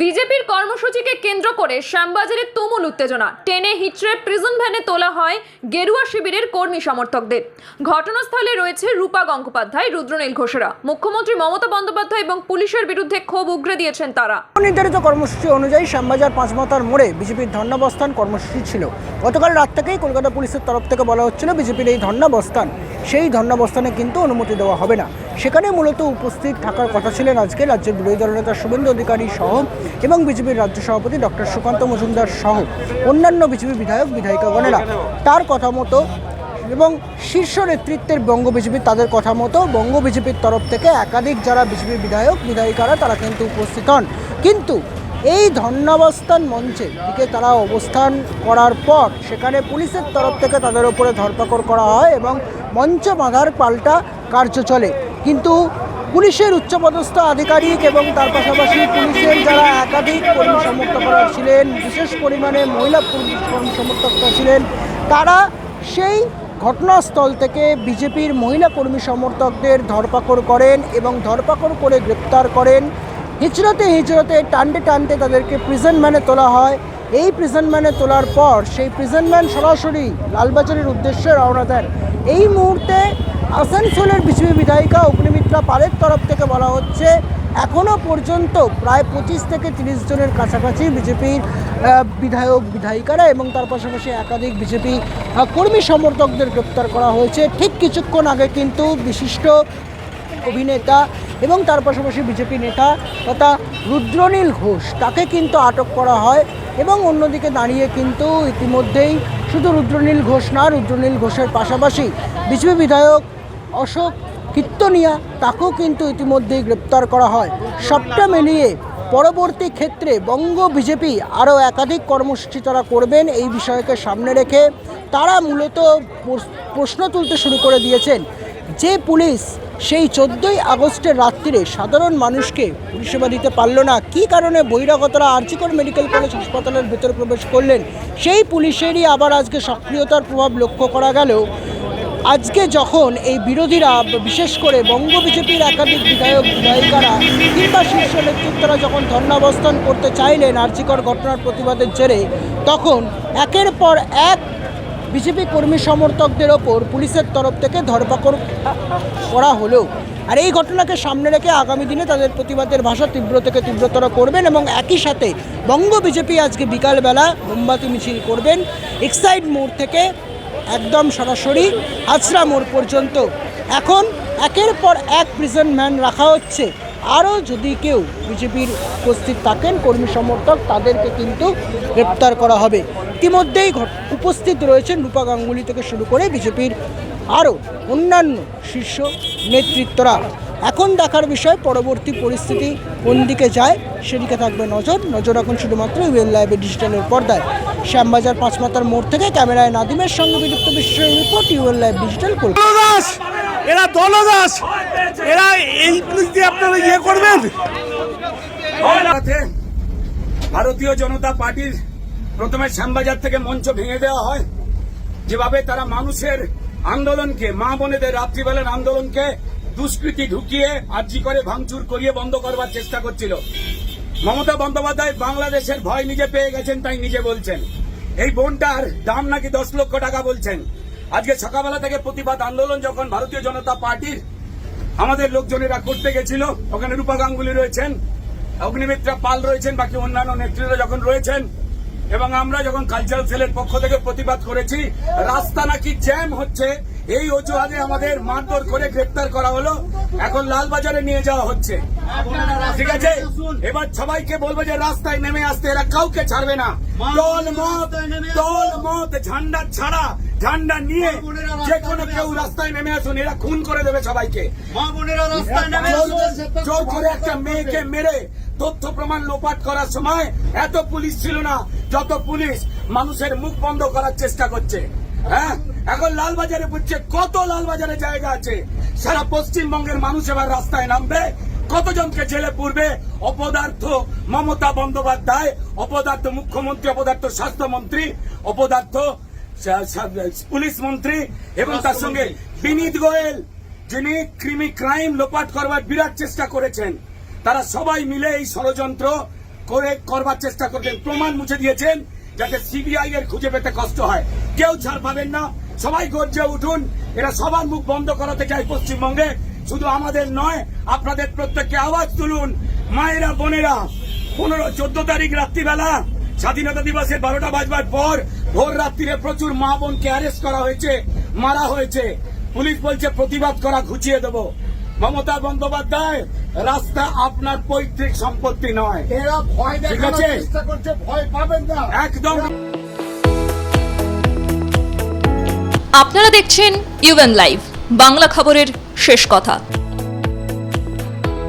বিজেপির কর্মসূচিকে কেন্দ্র করে শ্যামবাজারে তুমুল উত্তেজনা। টেনে হিচড়ে প্রিজন ভ্যানে তোলা হয় গেরুয়া শিবিরের কর্মী সমর্থকদের। ঘটনাস্থলে রয়েছে রূপা গঙ্গোপাধ্যায়, রুদ্রনীল ঘোষরা। মুখ্যমন্ত্রী মমতা বন্দ্যোপাধ্যায় এবং পুলিশের বিরুদ্ধে ক্ষোভ উগরে দিয়েছেন তারা। নির্ধারিত কর্মসূচি অনুযায়ী শ্যামবাজার পাঁচমাতার মোড়ে বিজেপির ধর্ণাবস্থান কর্মসূচি ছিল। গতকাল রাত থেকেই কলকাতা পুলিশের তরফ থেকে বলা হচ্ছিল বিজেপির এই ধর্ণাবস্থান। সেই ধর্ণাবস্থানে কিন্তু অনুমতি দেওয়া হবে না। সেখানে মূলত উপস্থিত থাকার কথা ছিলেন আজকে রাজ্যের বিরোধী দলনেতা শুভেন্দু অধিকারী সহ এবং বিজেপির রাজ্য সভাপতি ডক্টর সুকান্ত মজুমদার সহ অন্যান্য বিজেপি বিধায়ক বিধায়িকাগণেরা তার কথা মতো এবং শীর্ষ নেতৃত্বের বঙ্গ বিজেপি, তাদের কথা মতো বঙ্গ বিজেপির তরফ থেকে একাধিক যারা বিজেপি বিধায়ক, বিধায়িকারা, তারা কিন্তু উপস্থিত হন। কিন্তু এই ধর্ণাবস্থান মঞ্চে দিকে তারা অবস্থান করার পর সেখানে পুলিশের তরফ থেকে তাদের উপরে ধরপাকড় করা হয় এবং মঞ্চ বাঁধার পাল্টা কার্য চলে। কিন্তু পুলিশের উচ্চপদস্থ আধিকারিক এবং তার পাশাপাশি পুলিশের যারা একাধিক কর্মী সমর্থকরা ছিলেন, বিশেষ পরিমাণে মহিলা কর্মী সমর্থকরা ছিলেন, তারা সেই ঘটনাস্থল থেকে বিজেপির মহিলা কর্মী সমর্থকদের ধরপাকড় করেন এবং ধরপাকড় করে গ্রেপ্তার করেন। হিচড়াতে হিচড়াতে, টানতে টানতে তাদেরকে প্রিজন ম্যানে তোলা হয়। এই প্রিজন ম্যানে তোলার পর সেই প্রিজন ম্যান সরাসরি লালবাজারের উদ্দেশ্যে রওনা দেন। এই মুহূর্তে আসানসোলের বিজেপি বিধায়িকা অগ্নিমিত্রা পালের তরফ থেকে বলা হচ্ছে এখনও পর্যন্ত প্রায় পঁচিশ থেকে তিরিশ জনের কাছাকাছি বিজেপির বিধায়ক, বিধায়িকারা এবং তার পাশাপাশি একাধিক বিজেপি কর্মী সমর্থকদের গ্রেপ্তার করা হয়েছে। ঠিক কিছুক্ষণ আগে কিন্তু বিশিষ্ট অভিনেতা এবং তার পাশাপাশি বিজেপি নেতা তথা রুদ্রনীল ঘোষ তাকে কিন্তু আটক করা হয় এবং অন্যদিকে দাঁড়িয়ে কিন্তু ইতিমধ্যেই শুধু রুদ্রনীল ঘোষ না, রুদ্রনীল ঘোষের পাশাপাশি বিজেপি বিধায়ক অশোক কীর্তনিয়া তাকেও কিন্তু ইতিমধ্যেই গ্রেপ্তার করা হয়। সবটা মিলিয়ে পরবর্তী ক্ষেত্রে বঙ্গ বিজেপি আরও একাধিক কর্মসূচি তারা করবেন এই বিষয়কে সামনে রেখে তারা মূলত প্রশ্ন তুলতে শুরু করে দিয়েছেন। যে পুলিশ সেই চোদ্দোই আগস্টের রাত্রিরে সাধারণ মানুষকে পরিষেবা দিতে পারল না। কী কারণে বহিরাগতরা আর্জিকর মেডিকেল কলেজ হাসপাতালের ভেতরে প্রবেশ করলেন? সেই পুলিশেরই আবার আজকে সক্রিয়তার প্রভাব লক্ষ্য করা গেল। আজকে যখন এই বিরোধীরা, বিশেষ করে বঙ্গ বিজেপির একাধিক বিধায়ক, বিধায়িকারা কিংবা শীর্ষ নেতৃত্বরা যখন ধর্ণাবস্থান করতে চাইলেন আর্জিকর ঘটনার প্রতিবাদের জেরে, তখন একের পর এক বিজেপি কর্মী সমর্থকদের ওপর পুলিশের তরফ থেকে ধরপাকড় করা হলো আর এই ঘটনাকে সামনে রেখে আগামী দিনে তাদের প্রতিবাদের ভাষা তীব্র থেকে তীব্রতর করবেন এবং একই সাথে বঙ্গ বিজেপি আজকে বিকালবেলা মোমবাতি মিছিল করবেন। এক্সাইড মোড় থেকে একদম সরাসরি আছড়া মোড় পর্যন্ত। এখন একের পর এক প্রিজন ম্যান রাখা হচ্ছে। আরও যদি কেউ বিজেপির উপস্থিত থাকেন, কর্মী সমর্থক, তাদেরকে কিন্তু গ্রেপ্তার করা হবে। ইতিমধ্যেই উপস্থিত রয়েছেন রূপা গাঙ্গুলি থেকে শুরু করে বিজেপির আরও অন্যান্য শীর্ষ নেতৃত্বরা। এখন দেখার বিষয়, পরবর্তী পরিস্থিতি কোন দিকে যায় সেদিকে থাকবে নজর। নজর এখন শুধুমাত্র ইউএল লাইভের ডিজিটালের পর্দায়। শ্যামবাজার পাঁচমাতার মোড় থেকে ক্যামেরায় নাদিমের সঙ্গে বিযুক্ত বিশ্বের report, UL live digital Kolkata. এরা দলদাস! এরা এই পুলিশ দিয়ে আপনারা ইয়ে করবেন? ভারতীয় জনতা পার্টির প্রথমে শ্যামবাজার থেকে মঞ্চ ভেঙে দেওয়া হয়। যেভাবে তারা মানুষের আন্দোলনকে, মা বোনেদের রাত্রিবেলার আন্দোলনকে দুষ্কৃতি ঢুকিয়ে আর্জি করে, ভাঙচুর করিয়ে বন্ধ করবার চেষ্টা করছিল। মমতা বন্দ্যোপাধ্যায় বাংলাদেশের ভয় নিজে পেয়ে গেছেন, তাই নিজে বলছেন। এই বোনটার দাম নাকি দশ লক্ষ টাকা বলছেন। আজকে সকালবেলা থেকে প্রতিবাদ আন্দোলন যখন ভারতীয় জনতা পার্টির আমাদের লোকজনেরা করতে গেছিল, ওখানে রূপা গাঙ্গুলি রয়েছেন, অগ্নিমিত্রা পাল রয়েছেন, বাকি অন্যান্য নেত্রীরা যখন রয়েছেন এবং আমরা যখন কালচারাল সেলের পক্ষ থেকে প্রতিবাদ করেছি রাস্তা নাকি জ্যাম হচ্ছে এই অজুহাতে আমাদের মারধর করে গ্রেপ্তার করা হলো এখন লালবাজারে নিয়ে যাওয়া হচ্ছে। ঠিক আছে? এবার সবাইকে বলব যে রাস্তায় নেমে আসতে এরা কাউকে ছাড়বে না। দল মত দল মত ঝান্ডা ছাড়া ঝান্ডা নিয়ে যে কোনো কেউ রাস্তায় নেমে আসুন এরা খুন করে দেবে সবাইকে। জোর- জোর করে একটা মেয়েকে মেরে তথ্য প্রমাণ লোপাট করার সময় এত পুলিশ ছিল না যত পুলিশ মানুষের মুখ বন্ধ করার চেষ্টা করছে। হ্যাঁ? এখন লালবাজারে বুঝছে কত লালবাজারে জায়গা আছে। সারা পশ্চিমবঙ্গের মানুষ এবার রাস্তায় নামবে। কতজনকে জেলে পূর্বে? অপদার্থ মমতা বন্দ্যোপাধ্যায় অপদার্থ মুখ্যমন্ত্রী অপদার্থ স্বাস্থ্যমন্ত্রী অপদার্থ পুলিশ মন্ত্রী এবং তার সঙ্গে বিনীত গোয়েল যিনি ক্রিমি ক্রাইম লোপাট করবার বিরাট চেষ্টা করেছেন। তারা সবাই মিলে এই ষড়যন্ত্র করে করবার চেষ্টা করবেন। প্রমাণ মুছে দিয়েছেন যাতে সিবিআই এর খুঁজে পেতে কষ্ট হয়। কেউ ছাড় পাবেন না। সবাই গর্জে উঠুন। এরা সবার মুখ বন্ধ করাতে চায় পশ্চিমবঙ্গে। শুধু আমাদের নয়, আপনাদের প্রত্যেককে আওয়াজ তুলুন। মায়েরা, বোনেরা, পনেরো, চোদ্দ তারিখ রাত্রিবেলা স্বাধীনতা দিবসের বারোটা বাজবার পর ভোর রাত্রিরে প্রচুর মা বোনকে অ্যারেস্ট করা হয়েছে, মারা হয়েছে। পুলিশ বলছে, প্রতিবাদ করা, ঘুচিয়ে দেব। মমতা বন্দ্যোপাধ্যায় রাস্তা আপনার পৈতৃক সম্পত্তি নয়। এরা ভয় ঠিক আছে। চেষ্টা করছে ভয় পাবেন না। একদম। আপনারা দেখছেন ইউএন লাইভ বাংলা খবরের শেষ কথা।